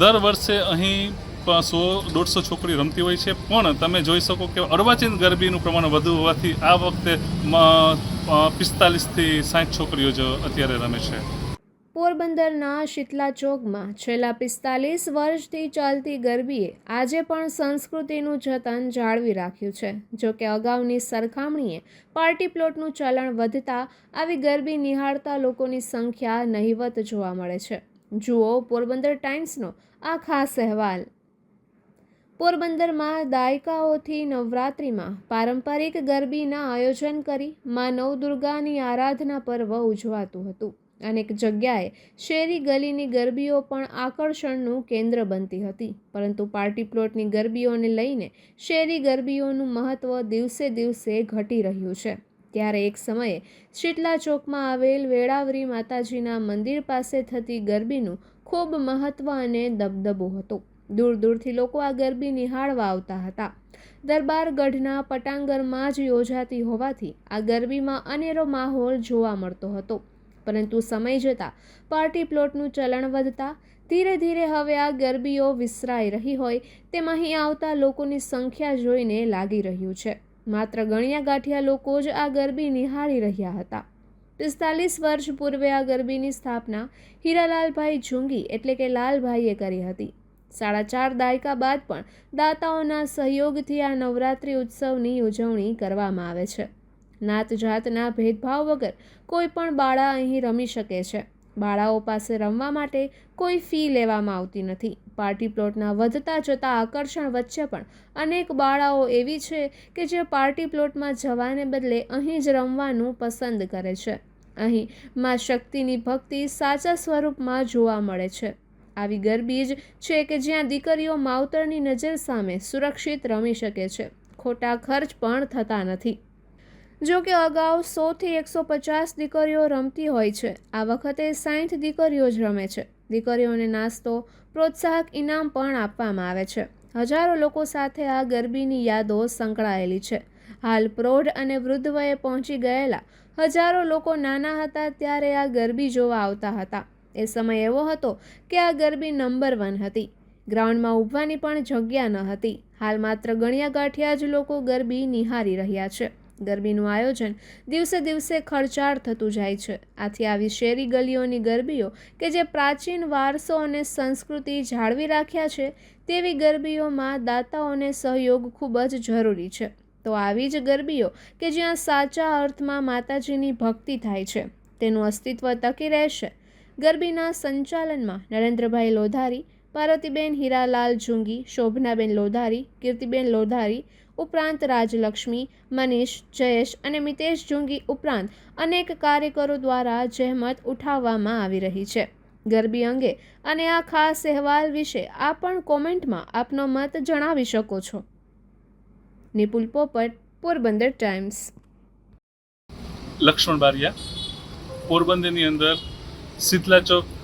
દર વર્ષે અહીં સો દોઢસો છોકરીઓ રમતી હોય છે, પણ તમે જોઈ શકો કે અર્વાચીન ગરબીનું પ્રમાણ વધુ હોવાથી આ વખતે પિસ્તાલીસથી સાઠ છોકરીઓ જ અત્યારે રમે છે. પોરબંદરના શીતલા ચોકમાં છેલ્લા પિસ્તાલીસ વર્ષથી ચાલતી ગરબીએ આજે પણ સંસ્કૃતિનું જતન જાળવી રાખ્યું છે. જો કે અગાઉની સરખામણીએ પાર્ટી પ્લોટનું ચલણ વધતા આવી ગરબી નિહાળતા લોકોની સંખ્યા નહિવત જોવા મળે છે. જુઓ પોરબંદર ટાઈમ્સનો આ ખાસ અહેવાલ. પોરબંદરમાં દાયકાઓથી નવરાત્રિમાં પારંપરિક ગરબીના આયોજન કરી મા નવદુર્ગાની આરાધના પર્વ ઉજવાતું હતું અનેક જગ્યાએ શેરી ગલીની ગરબીઓ પણ આકર્ષણનું કેન્દ્ર બનતી હતી. પરંતુ પાર્ટી પ્લોટની ગરબીઓને લઈને શેરી ગરબીઓનું મહત્ત્વ દિવસે દિવસે ઘટી રહ્યું છે. ત્યારે એક સમયે શીતલા ચોકમાં આવેલ વેળાવરી માતાજીના મંદિર પાસે થતી ગરબીનું ખૂબ મહત્ત્વ અને દબદબો હતો. દૂર દૂરથી લોકો આ ગરબી નિહાળવા આવતા હતા. દરબાર ગઢના પટાંગરમાં જ યોજાતી હોવાથી આ ગરબીમાં અનેરો માહોલ જોવા મળતો હતો. પરંતુ સમય જતાં પાર્ટી પ્લોટનું ચલણ વધતા ધીરે ધીરે હવે આ ગરબીઓ વિસરાઈ રહી હોય તેમ અહીં આવતા લોકોની સંખ્યા જોઈને લાગી રહ્યું છે. માત્ર ગણ્યા ગાંઠિયા લોકો જ આ ગરબી નિહાળી રહ્યા હતા. પિસ્તાલીસ વર્ષ પૂર્વે આ ગરબીની સ્થાપના હીરાલાલભાઈ ઝુંગી એટલે કે લાલભાઈએ કરી હતી. સાડા ચાર દાયકા બાદ પણ દાતાઓના સહયોગથી આ નવરાત્રિ ઉત્સવની ઉજવણી કરવામાં આવે છે. નાત જાતના ભેદભાવ વગર કોઈ પણ બાળા અહીં રમી શકે છે. બાળાઓ પાસે રમવા માટે કોઈ ફી લેવામાં આવતી નથી. પાર્ટી પ્લોટના વધતા જતા આકર્ષણ વચ્ચે પણ અનેક બાળાઓ એવી છે કે જે પાર્ટી પ્લોટમાં જવાને બદલે અહીં જ રમવાનું પસંદ કરે છે. અહીં માં શક્તિની ભક્તિ સાચા સ્વરૂપમાં જોવા મળે છે. આવી ગરબી જ છે કે જ્યાં દીકરીઓ માવતરની નજર સામે સુરક્ષિત રમી શકે છે. ખોટા ખર્ચ પણ થતા નથી. જો કે અગાઉ સોથી એકસો પચાસ દીકરીઓ રમતી હોય છે. આ વખતે સાઠ દીકરીઓ જ રમે છે. દીકરીઓને નાસ્તો, પ્રોત્સાહક ઇનામ પણ આપવામાં આવે છે. હજારો લોકો સાથે આ ગરબીની યાદો સંકળાયેલી છે. હાલ પ્રૌઢ અને વૃદ્ધ વયે પહોંચી ગયેલા હજારો લોકો નાના હતા ત્યારે આ ગરબી જોવા આવતા હતા. એ સમય એવો હતો કે આ ગરબી નંબર વન હતી. ગ્રાઉન્ડમાં ઊભવાની પણ જગ્યા ન હતી. હાલ માત્ર ગણ્યા ગાંઠિયા જ લોકો ગરબી નિહાળી રહ્યા છે. ગરબીનું આયોજન દિવસે દિવસે ખર્ચાળ થતું જાય છે. આથી આવી શેરી ગલીઓની ગરબીઓ કે જે પ્રાચીન વારસો અને સંસ્કૃતિ જાળવી રાખ્યા છે, તેવી ગરબીઓમાં દાતાઓને સહયોગ ખૂબ જ જરૂરી છે. તો આવી જ ગરબીઓ કે જ્યાં સાચા અર્થમાં માતાજીની ભક્તિ થાય છે, તેનું અસ્તિત્વ ટકી રહેશે. ગરબીના સંચાલનમાં નરેન્દ્રભાઈ લોધારી પાર્વતીબેન હીરાલાલ જુંગી શોભનાબેન લોધારી, કીર્તિબેન લોધારી ઉપરાંત રાજલક્ષ્મી, મનીષ, જયેશ અને મિતેશ જુંગી ઉપરાંત અનેક કાર્યકરો દ્વારા જહેમત ઉઠાવવામાં આવી રહી છે. ગરબી અંગે અને આ ખાસ અહેવાલ વિશે આપ પણ કોમેન્ટમાં આપનો મત જણાવી શકો છો. નિપુલ પોપટ, પોરબંદર ટાઈમ્સ. લક્ષ્મણ બારિયા, પોરબંદરની અંદર શીતલા ચોક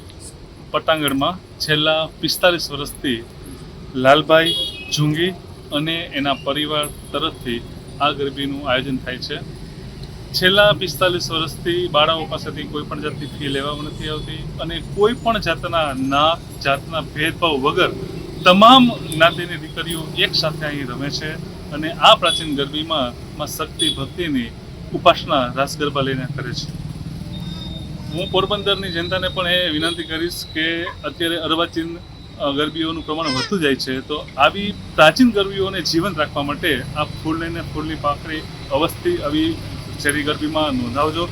પટાંગણમાં છેલ્લા પિસ્તાલીસ વર્ષથી લાલભાઈ જુંગી અને એના પરિવાર તરફથી આ ગરબીનું આયોજન થાય છે. છેલ્લા પિસ્તાલીસ વર્ષથી બાળાઓ પાસેથી કોઈ પણ જાતની ફી લેવામાં નથી આવતી અને કોઈ પણ જાતના ના જાતના ભેદભાવ વગર તમામ જ્ઞાતિની દીકરીઓ એક સાથે અહીં રમે છે અને આ પ્રાચીન ગરબીમાં માં શક્તિ ભક્તિની ઉપાસના રાસ ગરબા લઈને કરે છે. હું પોરબંદરની જનતાને પણ એ વિનંતી કરીશ કે અત્યારે અર્વાચીન ગરબીઓનું પ્રમાણ વધતું જાય છે, તો આવી પ્રાચીન ગરબીઓને જીવંત રાખવા માટે આ ફૂલ લઈને ફૂલની પાકડી અવસ્થિ આવી શેરી ગરબીમાં નોંધાવજો.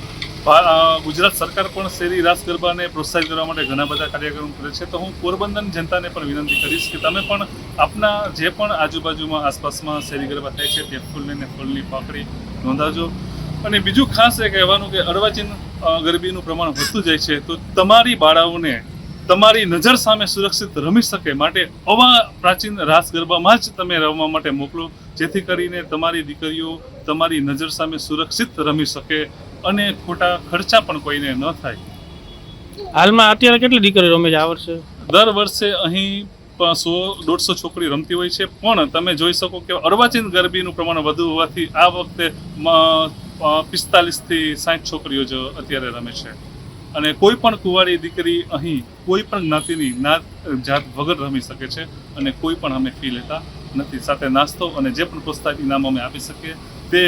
ગુજરાત સરકાર પણ શેરી રાસ ગરબાને પ્રોત્સાહિત કરવા માટે ઘણા બધા કાર્યક્રમ કરે છે, તો હું પોરબંદરની જનતાને પણ વિનંતી કરીશ કે તમે પણ આપના જે પણ આજુબાજુમાં આસપાસમાં શેરી ગરબા થાય છે, તે ફૂલ લઈને ફૂલની પાકડી નોંધાવજો. અને બીજું ખાસ એ કહેવાનું કે અર્વાચીન ગરબીનું પ્રમાણ વધતું જાય છે તો તમારી બાળાઓને તમારી નજર સામે સુરક્ષિત રમી શકે માટે આવા પ્રાચીન રાસ ગરબામાં જ તમે રમવા માટે મોકલો જેથી કરીને તમારી દીકરીઓ તમારી નજર સામે સુરક્ષિત રમી શકે અને ખોટા ખર્ચા પણ કોઈને ન થાય. હાલમાં અત્યારે કેટલી દીકરીઓ રમે છે? આ વર્ષે? દર વર્ષે અહીં સો દોઢસો છોકરી રમતી હોય છે પણ તમે જોઈ શકો કે અર્વાચીન ગરબીનું પ્રમાણ વધુ હોવાથી આ વખતે પિસ્તાલીસથી સાઠ છોકરીઓ જ અત્યારે રમે છે. અને કોઈ પણ કુંવારી દીકરી અહીં કોઈ પણ જ્ઞાતિની નાત જાત વગર રમી શકે છે અને કોઈ પણ અમે ફી લેતા નથી. સાથે નાસ્તો અને જે પણ પ્રોત્સાહિત ઇનામ અમે આપી શકીએ તે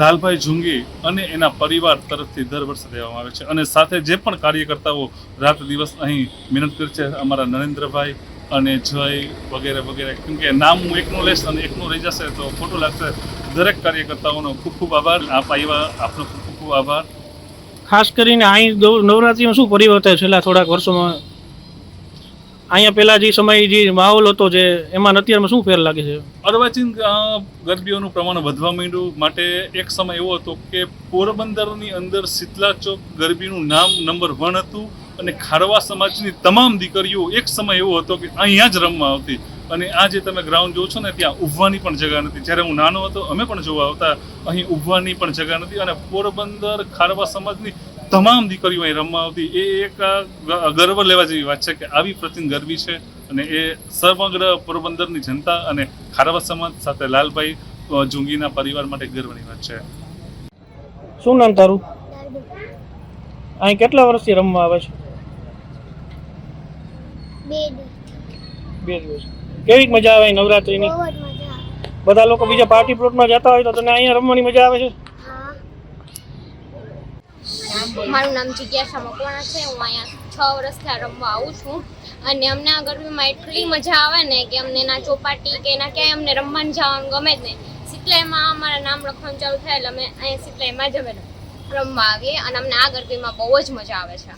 લાલભાઈ ઝુંગી અને એના પરિવાર તરફથી દર વર્ષે દેવામાં આવે છે. અને સાથે જે પણ કાર્યકર્તાઓ રાત દિવસ અહીં મહેનત કરે છે, અમારા નરેન્દ્રભાઈ અને જય વગેરે વગેરે. કેમ કે નામ હું એકનું લઈશ અને એકનું રહી જશે તો ખોટું લાગશે. દરેક કાર્યકર્તાઓનો ખૂબ ખૂબ આભાર. આપ આવ્યા આપનો ખૂબ ખૂબ આભાર. ખાસ કરીને અહીં નવરાત્રિમાં શું પરિવર્તન છેલ્લા થોડાક વર્ષોમાં અહીંયા પહેલાં જે સમય જે માહોલ હતો જે એમાં ને અત્યારમાં શું ફેર લાગે છે? અર્વાચીન ગરબીઓનું પ્રમાણ વધવા માંડ્યું. માટે એક સમય એવો હતો કે પોરબંદરની અંદર શીતલા ચોક ગરબીનું નામ નંબર વન હતું. અને ખારવા સમાજની તમામ દીકરીઓ એક સમય એવો હતો કે અહીંયા જ રમવા આવતી. અને આ જે તમે ગ્રાઉન્ડ જોવો છો ને, ત્યાં ઉભવાની પણ જગા નથી. જ્યારે હું નાનો હતો, અમે પણ જોવા આવતા, અહીં ઉભવાની પણ જગા નથી. અને પોરબંદર ખારવા સમાજની તમામ દીકરીઓ અહીં રમવા આવતી. એ એક ગર્વ લેવા જેવી વાત છે કે આવી પ્રાચીન ગરબી છે અને એ સમગ્ર પોરબંદરની જનતા અને ખારવા સમાજ સાથે લાલભાઈ જુંગીના પરિવાર માટે ગર્વની વાત છે. શું નામ તારું? અહીં કેટલા વર્ષથી રમવા આવે છે? બે દિવસ કેવી મજા આવે નવરાત્રિની? બધા લોકો બીજા પાર્ટી પ્લોટમાં જતા હોય તો તને અહીંયા રમવાની મજા આવે છે? મારું નામ જિજ્ઞાસા મકવાણા છે. હું અહીંયા છ વર્ષથી આ રમવા આવું છું. અને અમને આ ગરબીમાં એટલી મજા આવે ને કે અમને ના ચોપાટી કે ના ક્યાંય અમને રમવાનું જવાનું ગમે જ નહીં. સિતલાઈમાં અમારા નામ લખવાનું ચાલુ થાય એટલે અમે અહીંયા સિતલાઈમાં જ અમે રમવા આવીએ અને અમને આ ગરબીમાં બહુ જ મજા આવે છે.